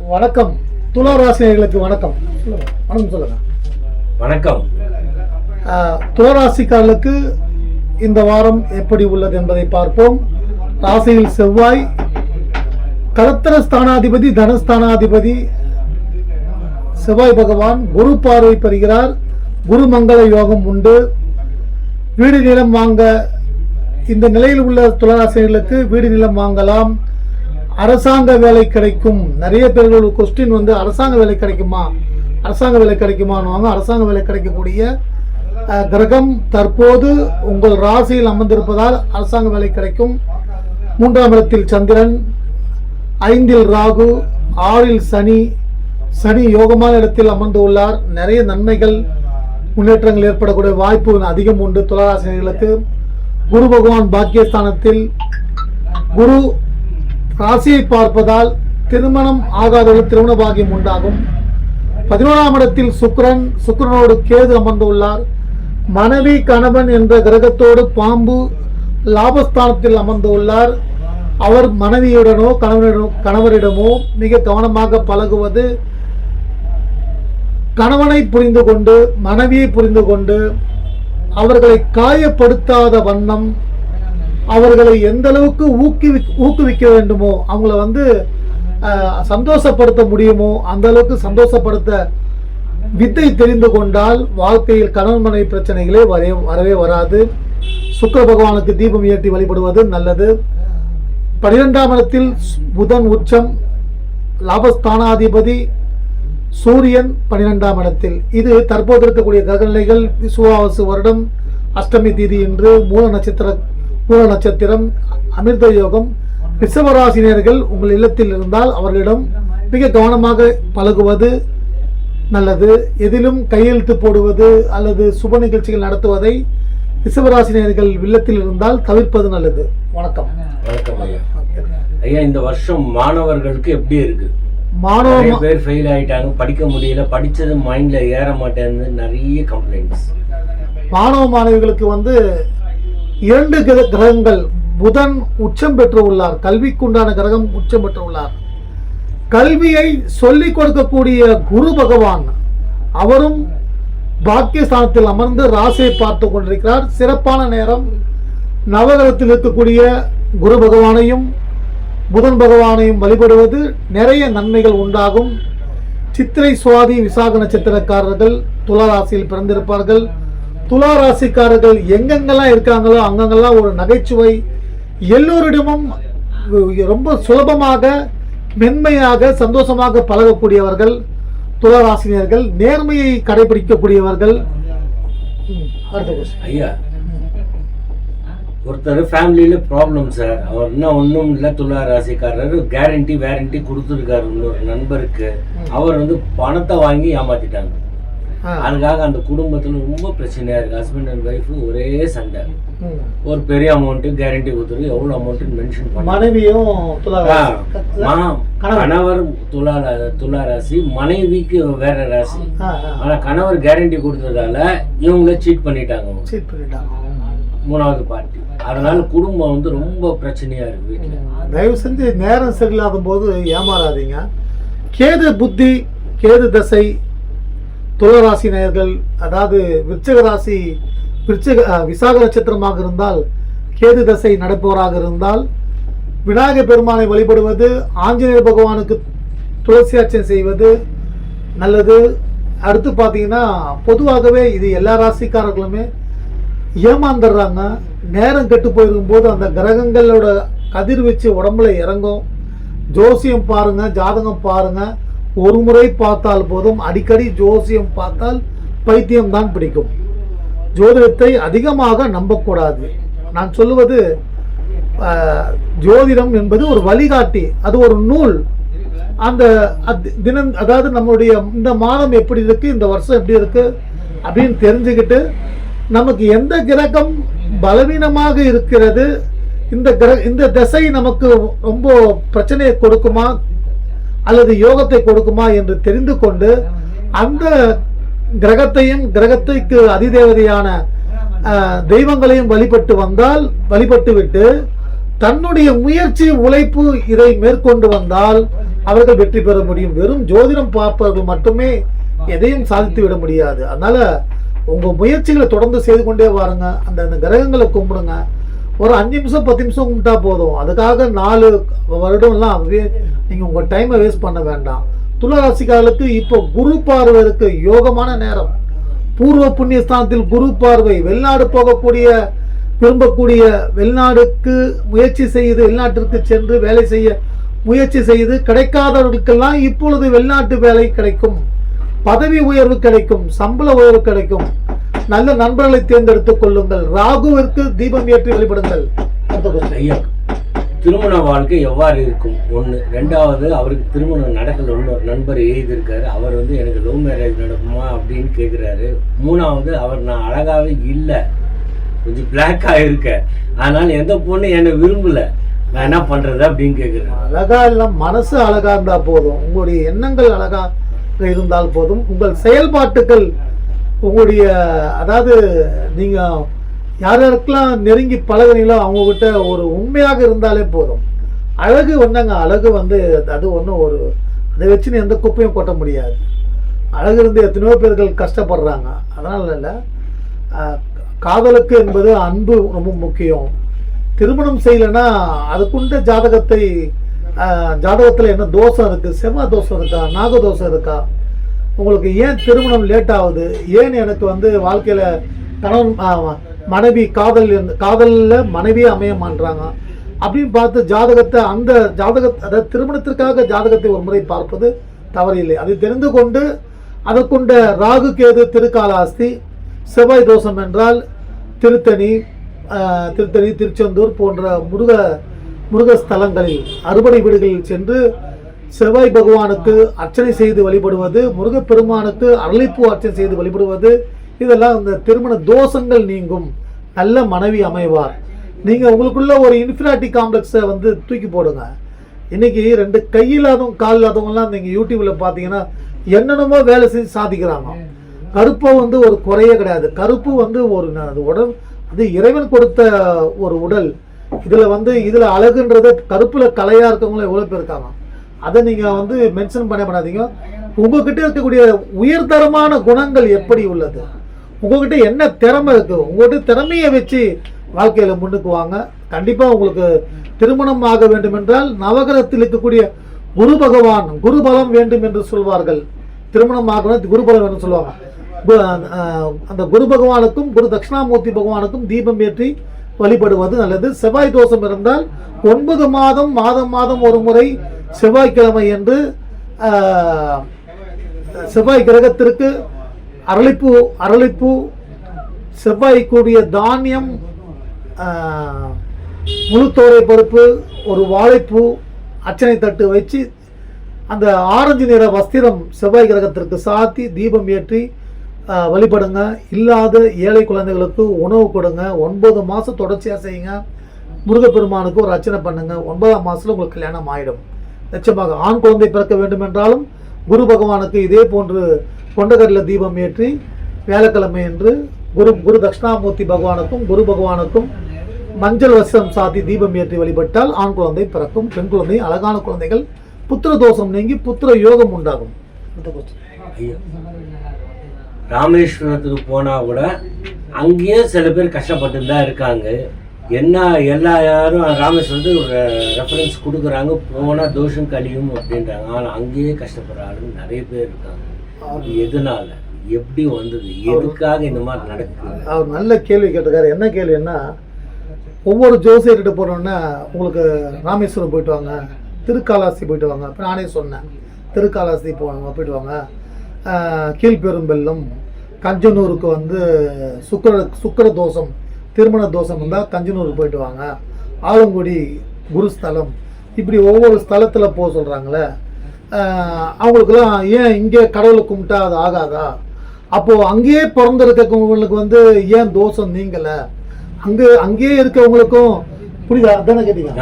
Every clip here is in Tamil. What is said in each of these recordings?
வணக்கம். துலா வணக்கம். வணக்கம் சொல்லுங்க. வணக்கம். ஆஹ், துலா ராசிக்காரர்களுக்கு இந்த வாரம் எப்படி உள்ளது என்பதை பார்ப்போம். ராசியில் செவ்வாய் கலத்திர ஸ்தானாதிபதி தனஸ்தானாதிபதி செவ்வாய் பகவான் குரு பார்வை பெறுகிறார். குரு மங்கள யோகம் உண்டு. வீடு நிலம் வாங்க இந்த நிலையில் உள்ள துளராசிரியர்களுக்கு வீடு நிலம் வாங்கலாம். அரசாங்க வேலை கிடைக்கும். நிறைய பேர்களோட கொஸ்டின் வந்து அரசாங்க வேலை கிடைக்குமா? அரசாங்க வேலை கிடைக்குமான்னு அரசாங்க வேலை கிடைக்கக்கூடிய கிரகம் தற்போது உங்கள் ராசியில் அமர்ந்திருப்பதால் அரசாங்க வேலை கிடைக்கும். மூன்றாம் இடத்தில் சந்திரன் ஐந்தில் ராகு ஆறில் சனி. சனி யோகமான இடத்தில் அமர்ந்து உள்ளார். நிறைய நன்மைகள் முன்னேற்றங்கள் ஏற்படக்கூடிய வாய்ப்பு அதிகம் உண்டு. துளராசினர்களுக்கு குரு பகவான் பாக்கியஸ்தானத்தில். குரு ராசியை பார்ப்பதால் திருமணம் ஆகாதவர்கள் திருமண பாகியம் உண்டாகும். பதினோராம் இடத்தில் சுக்கரன் சுக்கரனோடு கேது அமர்ந்துள்ளார். மனைவி கணவன் என்ற கிரகத்தோடு பாம்பு லாபஸ்தானத்தில் அமர்ந்துள்ளார். அவர் மனைவியுடனோ கணவனிடமோ கணவரிடமோ மிக கவனமாக பழகுவது கணவனை புரிந்து கொண்டு மனைவியை புரிந்து கொண்டு அவர்களை காயப்படுத்தாத வண்ணம் அவர்களை எந்த அளவுக்கு ஊக்குவி ஊக்குவிக்க வேண்டுமோ அவங்கள வந்து சந்தோஷப்படுத்த முடியுமோ அந்த அளவுக்கு சந்தோஷப்படுத்த வித்தை தெரிந்து கொண்டால் வாழ்க்கையில் கணவன் மனைவி பிரச்சனைகளே வரே வரவே வராது. சுக்கர பகவானுக்கு தீபம் ஏற்றி வழிபடுவது நல்லது. பனிரெண்டாம் இடத்தில் புதன் உச்சம் லாபஸ்தானாதிபதி சூரியன் பன்னிரெண்டாம் இடத்தில். இது தற்போது இருக்கக்கூடிய கிரகநிலைகள் விசுவாவசு வருடம் அஷ்டமி தீதி இன்று மூல நட்சத்திர மூல நட்சத்திரம் அமிர்த யோகம் ரிஷபராசினியர்கள் உங்கள் இல்லத்தில் இருந்தால் அவர்களிடம் மிக கவனமாக பழகுவது நல்லது. எதிலும் கையெழுத்து போடுவது அல்லது சுப நிகழ்ச்சிகள் நடத்துவதை ரிஷபராசினியர்கள் இல்லத்தில் இருந்தால் தவிர்ப்பது நல்லது. வணக்கம். வணக்கம் ஐயா. ஐயா இந்த வருஷம் மாணவர்களுக்கு எப்படி இருக்கு? மாணவ நிறைய பேர் ஃபெயில் ஆயிட்டாங்க படிக்க முடியல படிச்சது மைண்ட்ல ஏற மாட்டேன்னு நிறைய கம்ப்ளைண்ட்ஸ் மாணவ மாணவிகளுக்கு வந்து இரண்டு கிரகங்கள் புதன் உச்சம் பெற்று உள்ளார் கல்விக்குண்டான கிரகம் உச்சம் பெற்று உள்ளார் கல்வியை சொல்லிக் கொடுக்கக்கூடிய குரு பகவான் அவரும் பாக்கியஸ்தானத்தில் அமர்ந்து ராசியை பார்த்து கொண்டிருக்கிறார். சிறப்பான நேரம். நவகிரகத்தில் இருக்கக்கூடிய குரு பகவானையும் புதன் பகவானையும் வழிபடுவது நிறைய நன்மைகள் உண்டாகும். சித்திரை சுவாதி விசாக நட்சத்திரக்காரர்கள் துளராசியில் பிறந்திருப்பார்கள். துலா ராசிக்காரர்கள் எங்கெங்கெல்லாம் இருக்காங்களோ அங்கங்கெல்லாம் ஒரு நகைச்சுவை எல்லோரிடமும் ரொம்ப சுலபமாக மென்மையாக சந்தோஷமாக பழகக்கூடியவர்கள் துலா ராசினியர்கள் நேர்மையை கடைபிடிக்கக்கூடியவர்கள். ஐயா ஒருத்தர் ஃபேமிலியில ப்ராப்ளம் சார் அவர் என்ன ஒன்றும் இல்லை துலா ராசிக்காரர். கேரண்டி வேரண்டி கொடுத்துருக்காரு இன்னொரு நண்பருக்கு. அவர் வந்து பணத்தை வாங்கி ஏமாத்திட்டாங்க. அதுக்காக அந்த குடும்பத்துல ரொம்ப பிரச்சனையா இருக்கு. ஹஸ்பண்ட் அண்ட் ஒய்ஃப் ஒரே சண்டை. ஒரு பெரிய அமௌண்ட்டு கேரண்டி கொடுத்துருக்கு எவ்வளோ அமௌண்ட்டுன்னு மென்ஷன் பண்ண. மனைவியும் துலா ராசி. கணவன். கணவர். துலா துலா ராசி மனைவிக்கு வேற ராசி. ஆ, ஆ. ஆனா கணவர் கேரண்டி கொடுத்ததால இவங்கள சீட் பண்ணிட்டாங்க. சீட் பண்ணிட்டாங்க. மூணாவது பார்ட்டி அதனால குடும்பம் வந்து ரொம்ப பிரச்சனையா இருக்கு வீட்டுல தயவு செஞ்சு நேரம் சரியில்லாத போது ஏமாறாதீங்க. கேது புத்தி கேது தசை துளராசி நேயர்கள் அதாவது விருச்சிக ராசி விருச்சிக விசாக நட்சத்திரமாக இருந்தால் கேது தசை நடப்பவராக இருந்தால் விநாயகர் பெருமானை வழிபடுவது ஆஞ்சநேயர் பகவானுக்கு துளசி அர்ச்சனை செய்வது நல்லது. அடுத்து பார்த்தீங்கன்னா பொதுவாகவே இது எல்லா ராசிக்காரர்களுமே ஏமாந்துடுறாங்க. நேரம் கெட்டு போயிருக்கும்போது அந்த கிரகங்களோட கதிர்வீச்சு உடம்புல இறங்கும். ஜோசியம் பாருங்கள் ஜாதகம் பாருங்கள் ஒரு முறை பார்த்தால் போதும். அடிக்கடி ஜோசியம் பார்த்தால் பைத்தியம் தான் பிடிக்கும். ஜோதிடத்தை அதிகமாக நம்பக்கூடாது. நான் சொல்லுவது ஜோதிடம் என்பது ஒரு வழிகாட்டி. அது ஒரு நூல். அந்த தினம் அதாவது நம்மளுடைய இந்த மாதம் எப்படி இருக்கு இந்த வருஷம் எப்படி இருக்கு அப்படின்னு தெரிஞ்சுக்கிட்டு நமக்கு எந்த கிரகம் பலவீனமாக இருக்கிறது இந்த கிர இந்த திசை நமக்கு ரொம்ப பிரச்சனையை கொடுக்குமா அல்லது யோகத்தை கொடுக்குமா என்று தெரிந்து கொண்டு அந்த கிரகத்தையும் கிரகத்துக்கு அதிதேவதையான அஹ், தெய்வங்களையும் வழிபட்டு வந்தால் வழிபட்டு விட்டு தன்னுடைய முயற்சி உழைப்பு இதை மேற்கொண்டு வந்தால் அவர்கள் வெற்றி பெற முடியும். வெறும் ஜோதிடம் பார்ப்பவர்கள் மட்டுமே எதையும் சாதித்து விட முடியாது. அதனால உங்க முயற்சிகளை தொடர்ந்து செய்து கொண்டே வாருங்க. அந்த கிரகங்களை கும்பிடுங்க. ஒரு அஞ்சு நிமிஷம் பத்து நிமிஷம் கும்பிட்டா போதும். அதுக்காக நாலு வருடம்லாம் நீங்கள் உங்கள் டைமை வேஸ்ட் பண்ண வேண்டாம். துளராசிக்காரர்களுக்கு இப்போ குரு பார்வை இருக்கு யோகமான நேரம். பூர்வ புண்ணியஸ்தானத்தில் குரு பார்வை வெளிநாடு போகக்கூடிய விரும்பக்கூடிய வெளிநாடுக்கு முயற்சி செய்து வெளிநாட்டிற்கு சென்று வேலை செய்ய முயற்சி செய்து கிடைக்காதவர்களுக்கெல்லாம் இப்பொழுது வெளிநாட்டு வேலை கிடைக்கும். பதவி உயர்வு கிடைக்கும் சம்பள உயர்வு கிடைக்கும். நல்ல நண்பர்களை தேர்ந்தெடுத்துக் கொள்ளுங்கள். ராகுவிற்கு தீபம் ஏற்றி வழிபடுங்கள். ஐயா. திருமண வாழ்க்கை எவ்வாறு இருக்கும்? ஒன்று ரெண்டாவது அவருக்கு திருமணம் நடக்கல. ஒரு நண்பர் எழுதியிருக்காரு. அவர் வந்து எனக்கு லவ் மேரேஜ் நடக்குமா? அப்படின்னு கேட்குறாரு மூணாவது அவர் நான் அழகாவே இல்லை. கொஞ்சம் பிளாக்காக இருக்கேன் அதனால எந்த பொண்ணு என்னை விரும்பல. நான் என்ன பண்றது அப்படின்னு கேட்குறேன் அழகா இல்ல மனசு அழகா இருந்தா போதும். உங்களுடைய எண்ணங்கள் அழகா இருந்தால் போதும். உங்கள் செயல்பாட்டுகள் உங்களுடைய அதாவது நீங்கள் யார் யாருக்கெல்லாம் நெருங்கி பழகுறீங்களோ அவங்கக்கிட்ட ஒரு உண்மையாக இருந்தாலே போதும். அழகு வந்தாங்க அழகு வந்து அது ஒன்றும் ஒரு அதை வச்சு எந்த குப்பையும் கொட்ட முடியாது. அழகு இருந்து எத்தனையோ பேர்கள் கஷ்டப்படுறாங்க. அதனால் இல்லை. காதலுக்கு என்பது அன்பு ரொம்ப முக்கியம். திருமணம் செய்யலைன்னா அதுக்குண்ட ஜாதகத்தை ஜாதகத்தில் என்ன தோஷம் இருக்குது செவ்வாய் தோஷம் இருக்கா? நாக தோஷம் இருக்கா? உங்களுக்கு ஏன் திருமணம் லேட் ஆகுது? ஏன் எனக்கு வந்து வாழ்க்கையில் கணவன் மனைவி காதல் காதலில் மனைவியே அமைய மாட்றாங்க? அப்படின்னு பார்த்து ஜாதகத்தை அந்த ஜாதக அதாவது திருமணத்திற்காக ஜாதகத்தை ஒரு முறை பார்ப்பது தவறில்லை. அதை தெரிந்து கொண்டு அதற்குண்ட ராகு கேது திருக்காலாஸ்தி செவ்வாய் தோஷம் என்றால் திருத்தணி திருத்தணி திருச்செந்தூர் போன்ற முருக முருக ஸ்தலங்களில் அறுபடை வீடுகளில் சென்று செவ்வாய் பகவானுக்கு அர்ச்சனை செய்து வழிபடுவது முருகப்பெருமானுக்கு அரளிப்பூ அர்ச்சனை செய்து வழிபடுவது இதெல்லாம் இந்த திருமண தோஷங்கள் நீங்கும். நல்ல மனைவி அமைவார். நீங்கள் உங்களுக்குள்ள ஒரு இன்ஃபினாட்டி காம்ப்ளெக்ஸை வந்து தூக்கி போடுங்க. இன்னைக்கு ரெண்டு கையில்லாதவங்க கால் இல்லாதவங்கலாம் நீங்கள் யூடியூப்பில் பார்த்தீங்கன்னா என்னென்னமோ வேலை செஞ்சு சாதிக்கிறாங்க கருப்பை வந்து ஒரு குறையே கிடையாது. கருப்பு வந்து ஒரு அது உடல் அது இறைவன் கொடுத்த ஒரு உடல். இதில் வந்து இதில் அழகுன்றது கருப்பில் கலையாக இருக்கவங்களும் எவ்வளோ பேர் இருக்காங்க அதை நீங்கள் வந்து மென்ஷன் பண்ண பண்ணாதீங்க. உங்ககிட்ட இருக்கக்கூடிய உயர்தரமான குணங்கள் எப்படி உள்ளது? உங்ககிட்ட என்ன திறமை இருக்குது உங்ககிட்ட திறமையை வச்சு வாழ்க்கையில் முன்னுக்கு வாங்க. கண்டிப்பாக உங்களுக்கு திருமணம் ஆக வேண்டும் என்றால் நவகிரகத்தில் இருக்கக்கூடிய குரு பகவான் குரு பலம் வேண்டும் என்று சொல்வார்கள். திருமணம் ஆகணும் குரு பலம் சொல்லுவாங்க. அந்த குரு பகவானுக்கும் குரு தட்சிணாமூர்த்தி பகவானுக்கும் தீபம் ஏற்றி வழிபடுவது நல்லது. செவ்வாய் தோஷம் இருந்தால் ஒன்பது மாதம் மாதம் மாதம் ஒரு முறை செவ்வாய்க்கிழமை என்று செவ்வாய் கிரகத்திற்கு அரளிப்பூ அரளிப்பூ செவ்வாய் கூடிய தானியம் முழுத்தோரை பருப்பு ஒரு வாழைப்பூ அச்சனை தட்டு வச்சு அந்த ஆரஞ்சு நிற வஸ்திரம் செவ்வாய் கிரகத்திற்கு சாத்தி தீபம் ஏற்றி வழிபடுங்க. இல்லாத ஏழை குழந்தைகளுக்கு உணவு கொடுங்க. ஒன்பது மாதம் தொடர்ச்சியாக செய்யுங்க. முருகப்பெருமானுக்கு ஒரு அர்ச்சனை பண்ணுங்க. ஒன்பதாம் மாதத்தில் உங்களுக்கு கல்யாணம் ஆயிடும். நிச்சயமாக ஆண் குழந்தை பிறக்க வேண்டும் என்றாலும் குரு பகவானுக்கு இதே போன்று கொண்டகடல தீபம் ஏற்றி வியாழக்கிழமை என்று குரு குரு தட்சிணாமூர்த்தி பகவானுக்கும் குரு பகவானுக்கும் மஞ்சள் வஸ்திரம் சாத்தி தீபம் ஏற்றி வழிபட்டால் ஆண் குழந்தை பிறக்கும். பெண் குழந்தை அழகான குழந்தைகள். புத்திர தோஷம் நீங்கி புத்திர யோகம் உண்டாகும். ஐயா. ராமேஸ்வரத்துக்கு போனா கூட அங்கேயும் சில பேர் கஷ்டப்பட்டு தான் இருக்காங்க. என்ன எல்லா யாரும் ராமேஸ்வரத்துக்கு ஒரு ரெஃபரன்ஸ் கொடுக்குறாங்க. போனால் தோஷம் கழியும் அப்படின்றாங்க. ஆனால் அங்கேயே கஷ்டப்படுற ஆளுங்க நிறைய பேர் இருக்காங்க. எதனால? எப்படி வந்தது? எதுக்காக இந்த மாதிரி நடக்குது? அவர் நல்ல கேள்வி கேட்டிருக்காரு. என்ன கேள்வின்னா ஒவ்வொரு ஜோசியர்கிட்ட போனோன்னா உங்களுக்கு ராமேஸ்வரம் போயிட்டு வாங்க. திருக்காலாஸ்தி போயிட்டு வாங்க. இப்போ நானே சொன்னேன். திருக்காலாஸ்தி போவாங்க போயிட்டு வாங்க. கீழ்பெரும்பெல்லம் கஞ்சனூருக்கு வந்து சுக்கர சுக்கர தோஷம் திருமண தோஷம் இருந்தால் கஞ்சனூருக்கு போயிட்டு வாங்க. ஆலங்குடி குருஸ்தலம் இப்படி ஒவ்வொரு ஸ்தலத்தில் போக சொல்கிறாங்களே அவங்களுக்குலாம் ஏன் இங்கே கடவுளை கும்பிட்டா அது ஆகாதா? அப்போது அங்கேயே பிறந்திருக்கவங்களுக்கு வந்து ஏன் தோஷம் நீங்கலை? அங்கே அங்கேயே இருக்கவங்களுக்கும் புரியுதா? அதானே கேட்டீங்க?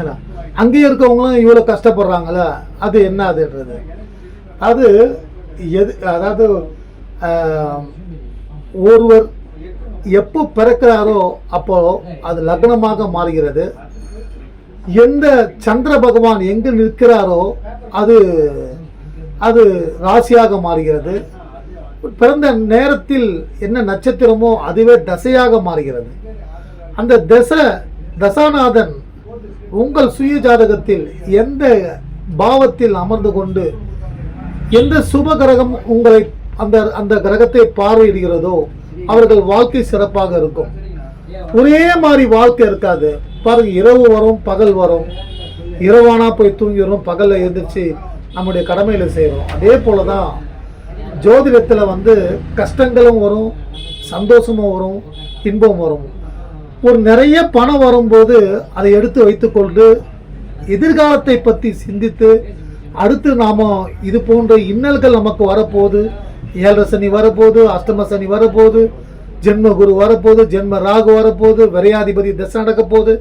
ஏன்னா அங்கேயே இருக்கவங்களும் இவ்வளோ கஷ்டப்படுறாங்கல்ல அது என்ன அதுன்றது? அது எது அதாவது ஒருவர் எப்போ பிறக்கிறாரோ அப்போ அது லக்னமாக மாறுகிறது. எந்த சந்திர பகவான் எங்கு நிற்கிறாரோ அது அது ராசியாக மாறுகிறது. பிறந்த நேரத்தில் என்ன நட்சத்திரமோ அதுவே தசையாக மாறுகிறது. அந்த தசை தசாநாதன் உங்கள் சுய ஜாதகத்தில் எந்த பாவத்தில் அமர்ந்து கொண்டு எந்த சுப கிரகம் உங்களை அந்த அந்த கிரகத்தை பார்வையிடுகிறதோ அவர்கள் வாழ்க்கை சிறப்பாக இருக்கும். ஒரே மாதிரி வாழ்க்கை இருக்காது. பாருங்க இரவு வரும் பகல் வரும். இரவானா போய் தூங்கிடுறோம் பகலில் எழுந்திரிச்சு நம்முடைய கடமையில் செய்கிறோம் அதே போல தான் ஜோதிடத்தில் வந்து கஷ்டங்களும் வரும் சந்தோஷமும் வரும் இன்பம் வரும். ஒரு நிறைய பணம் வரும்போது அதை எடுத்து வைத்துக்கொண்டு எதிர்காலத்தை பற்றி சிந்தித்து அடுத்து நாம் இது போன்ற இன்னல்கள் நமக்கு வரப்போகுது. ஏழரை சனி வரப்போகுது அஷ்டம சனி வரப்போகுது ஜென்ம குரு வரப்போகுது ஜென்ம ராகு வரப்போகுது விரையாதிபதி தசை நடக்க போகுது.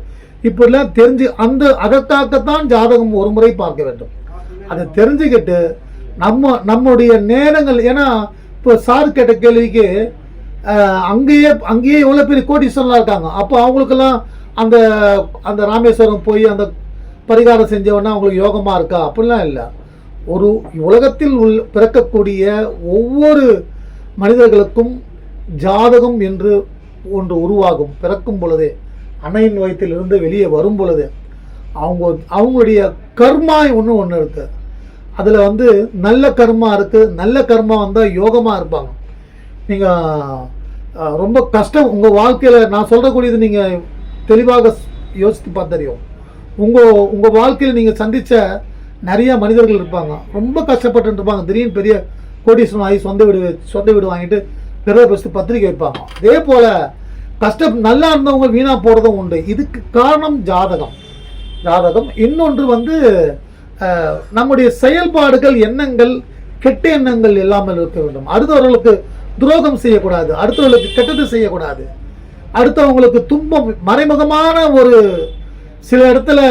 இப்படிலாம் தெரிஞ்சு அந்த அதற்காகத்தான் ஜாதகம் ஒரு முறை பார்க்க வேண்டும். அதை தெரிஞ்சுக்கிட்டு நம்ம நம்முடைய நேரங்கள் ஏன்னா இப்போ சார் கேட்ட கேள்விக்கு அங்கேயே அங்கேயே எவ்வளோ பெரிய கோடீஸ்வரலாம் இருக்காங்க. அப்போ அவங்களுக்கெல்லாம் அந்த அந்த ராமேஸ்வரம் போய் அந்த பரிகாரம் செஞ்சவொன்னா அவங்களுக்கு யோகமாக இருக்கா? அப்படிலாம் இல்லை. ஒரு உலகத்தில் உள் பிறக்கக்கூடிய ஒவ்வொரு மனிதர்களுக்கும் ஜாதகம் என்று ஒன்று உருவாகும். பிறக்கும் பொழுதே அன்னையின் வயத்திலிருந்து வெளியே வரும் பொழுது அவங்க அவங்களுடைய கர்மா ஒன்று ஒன்று இருக்குது அதில் வந்து நல்ல கர்மா இருக்குது நல்ல கர்மா வந்தால் யோகமாக இருப்பாங்க. நீங்கள் ரொம்ப கஷ்டம் உங்கள் வாழ்க்கையில் நான் சொல்கிறக்கூடியது நீங்கள் தெளிவாக யோசித்து பார்த்தறியும் உங்கள் உங்கள் வாழ்க்கையில் நீங்கள் சந்தித்த நிறைய மனிதர்கள் இருப்பாங்க. ரொம்ப கஷ்டப்பட்டு இருப்பாங்க. திடீர்னு பெரிய கோடீஸ்வரன் ஆகி சொந்த வீடு சொந்த வீடு வாங்கிட்டு பெரிய பெருசு பத்திரிக்கை வைப்பாங்க. அதே போல் கஷ்டம் நல்லா இருந்தவங்க வீணாக போகிறதும் உண்டு. இதுக்கு காரணம் ஜாதகம். ஜாதகம். இன்னொன்று வந்து நம்முடைய செயல்பாடுகள் எண்ணங்கள் கெட்ட எண்ணங்கள் இல்லாமல் இருக்க வேண்டும். அடுத்தவர்களுக்கு துரோகம் செய்யக்கூடாது. அடுத்தவர்களுக்கு கெட்டது செய்யக்கூடாது. அடுத்தவங்களுக்கு துன்பம் மறைமுகமான ஒரு சில இடத்துல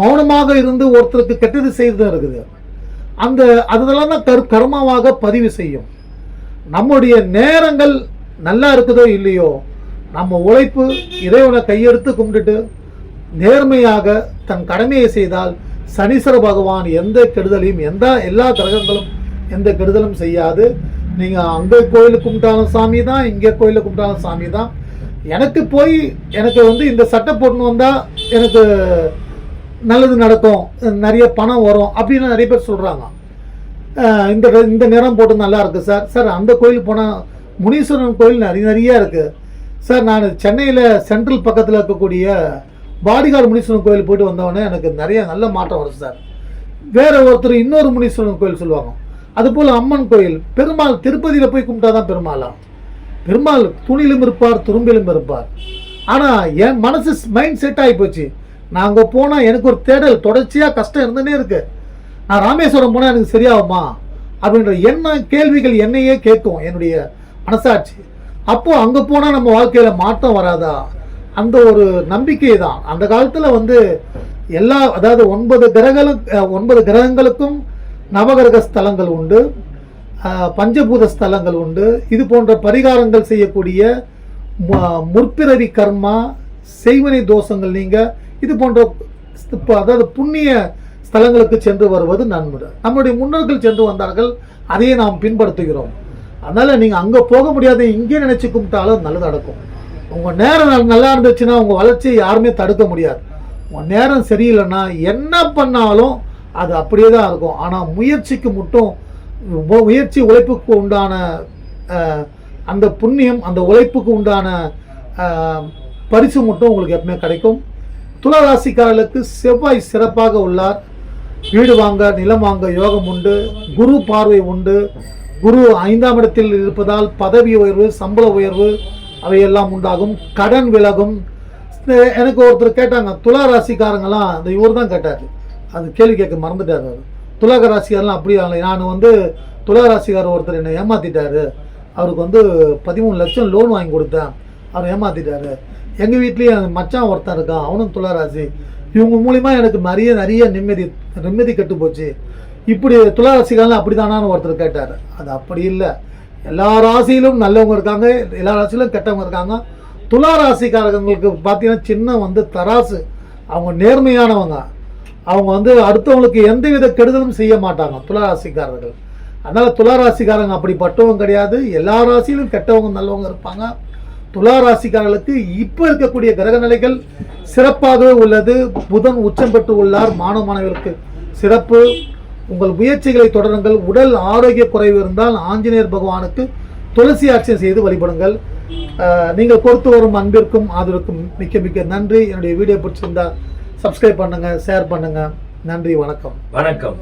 மௌனமாக இருந்து ஒருத்தருக்கு கெட்டது செய்ததும் இருக்குது. அந்த அதெல்லாம் தான் கரு கர்மாவாக பதிவு செய்யும். நம்முடைய நேரங்கள் நல்லா இருக்குதோ இல்லையோ நம்ம உழைப்பு இறைவனை கையெடுத்து கும்பிட்டுட்டு நேர்மையாக தன் கடமையை செய்தால் சனீஸ்வர பகவான் எந்த கெடுதலையும் எந்த எல்லா கிரகங்களும் எந்த கெடுதலும் செய்யாது. நீங்கள் அங்கே கோயிலுக்கு கும்பிட்டாலும் சாமி தான் இங்கே கோயிலுக்கு கும்பிட்டாலும் சாமி தான். எனக்கு போய் எனக்கு வந்து இந்த சட்டை போட்டுன்னு வந்தால் எனக்கு நல்லது நடக்கும் நிறைய பணம் வரும் அப்படின்னு நிறைய பேர் சொல்கிறாங்க இந்த இந்த நிறம் போட்டு நல்லா இருக்குது சார். சார் அந்த கோயில் போனால் முனீஸ்வரன் கோயில் நிறைய நிறைய இருக்குது சார் நான் சென்னையில் சென்ட்ரல் பக்கத்தில் இருக்கக்கூடிய பாடிகார் முனீஸ்வரன் கோயில் போயிட்டு வந்தவொடனே எனக்கு நிறைய நல்ல மாற்றம் வரும் சார். வேறு ஒருத்தர் இன்னொரு முனீஸ்வரன் கோயில் சொல்லுவாங்க. அதுபோல் அம்மன் கோயில். பெருமாள் திருப்பதியில் போய் கும்பிட்டா தான் பெருமாளா? பெருமாள் துணிலும் இருப்பார் துரும்பிலும் இருப்பார். ஆனால் என் மனசு மைண்ட் செட் ஆகி போச்சு. நான் அங்கே போனால் எனக்கு ஒரு தேடல் தொடர்ச்சியாக கஷ்டம் இருந்துன்னே இருக்கு. நான் ராமேஸ்வரம் போனால் எனக்கு சரியாகுமா? அப்படின்ற என்ன கேள்விகள் என்னையே கேட்கும் என்னுடைய மனசாட்சி. அப்போது அங்கே போனால் நம்ம வாழ்க்கையில் மாற்றம் வராதா? அந்த ஒரு நம்பிக்கை தான். அந்த காலத்தில் வந்து எல்லா அதாவது ஒன்பது கிரகங்களும் ஒன்பது கிரகங்களுக்கும் நவகிரக ஸ்தலங்கள் உண்டு பஞ்சபூத ஸ்தலங்கள் உண்டு. இது போன்ற பரிகாரங்கள் செய்யக்கூடிய முற்பிறவி கர்மா செய்வனை தோஷங்கள் நீங்கள் இது போன்ற அதாவது புண்ணிய ஸ்தலங்களுக்கு சென்று வருவது நன்மை நம்முடைய முன்னோர்கள் சென்று வந்தார்கள் அதையே நாம் பின்படுத்துகிறோம். அதனால் நீங்கள் அங்கே போக முடியாது இங்கே நினச்சி கும்பிட்டாலும் நல்லது நடக்கும். உங்கள் நேரம் நல்லா இருந்துச்சுன்னா உங்கள் வளர்ச்சியை யாருமே தடுக்க முடியாது. உங்கள் நேரம் சரியில்லைன்னா என்ன பண்ணாலும் அது அப்படியே தான் இருக்கும். ஆனால் முயற்சிக்கு மட்டும் முயற்சி உழைப்புக்கு உண்டான அந்த புண்ணியம் அந்த உழைப்புக்கு உண்டான பரிசு மட்டும் உங்களுக்கு எப்பவுமே கிடைக்கும். துளராசிக்காரர்களுக்கு செவ்வாய் சிறப்பாக உள்ளார். வீடு வாங்க நிலம் வாங்க யோகம் உண்டு. குரு பார்வை உண்டு. குரு ஐந்தாம் இடத்தில் இருப்பதால் பதவி உயர்வு சம்பள உயர்வு அவையெல்லாம் உண்டாகும். கடன் விலகும். எனக்கு ஒருத்தர் கேட்டாங்க துலா ராசிக்காரங்கெல்லாம் அந்த இவர் தான் கேட்டார். அது கேள்வி கேட்க மறந்துட்டார் அவர். துலக ராசிக்காரெல்லாம் அப்படியே இல்லை. நான் வந்து துலா ராசிக்காரர் ஒருத்தர் என்னை ஏமாத்திட்டாரு. அவருக்கு வந்து பதிமூணு லட்சம் லோன் வாங்கி கொடுத்தேன். அவர் ஏமாத்திட்டாரு. எங்கள் வீட்லேயும் மச்சான் ஒருத்தன் இருக்கான். அவனும் துளாராசி. இவங்க மூலிமா எனக்கு நிறைய நிறைய நிம்மதி நிம்மதி கெட்டு போச்சு. இப்படி துலா அப்படி தானான்னு ஒருத்தர் கேட்டார். அது அப்படி இல்லை. எல்லா ராசியிலும் நல்லவங்க இருக்காங்க. எல்லா ராசியிலும் கெட்டவங்க இருக்காங்க. துலா ராசிக்காரங்களுக்கு பார்த்தீங்கன்னா சின்ன வந்து தராசு. அவங்க நேர்மையானவங்க. அவங்க வந்து அடுத்தவங்களுக்கு எந்தவித கெடுதலும் செய்ய மாட்டாங்க துளாராசிக்காரர்கள். அதனால் துளாராசிக்காரங்க அப்படிப்பட்டவங்க கிடையாது. எல்லா ராசியிலும் கெட்டவங்க நல்லவங்க இருப்பாங்க. துளாராசிக்காரர்களுக்கு இப்போ இருக்கக்கூடிய கிரக நிலைகள் சிறப்பாகவே உள்ளது. புதன் உச்சம் பெற்று உள்ளார். மாணவ மாணவர்களுக்கு சிறப்பு. உங்கள் முயற்சிகளை தொடருங்கள். உடல் ஆரோக்கிய குறைவு இருந்தால் ஆஞ்சநேயர் பகவானுக்கு துளசி ஆட்சியம் செய்து வழிபடுங்கள். நீங்கள் கொடுத்து வரும் அன்பிற்கும் ஆதரவுக்கும் மிக்க மிக்க நன்றி. என்னுடைய வீடியோ பிடிச்சிருந்தால் சப்ஸ்கிரைப் பண்ணுங்கள் ஷேர் பண்ணுங்கள் நன்றி வணக்கம். வணக்கம்.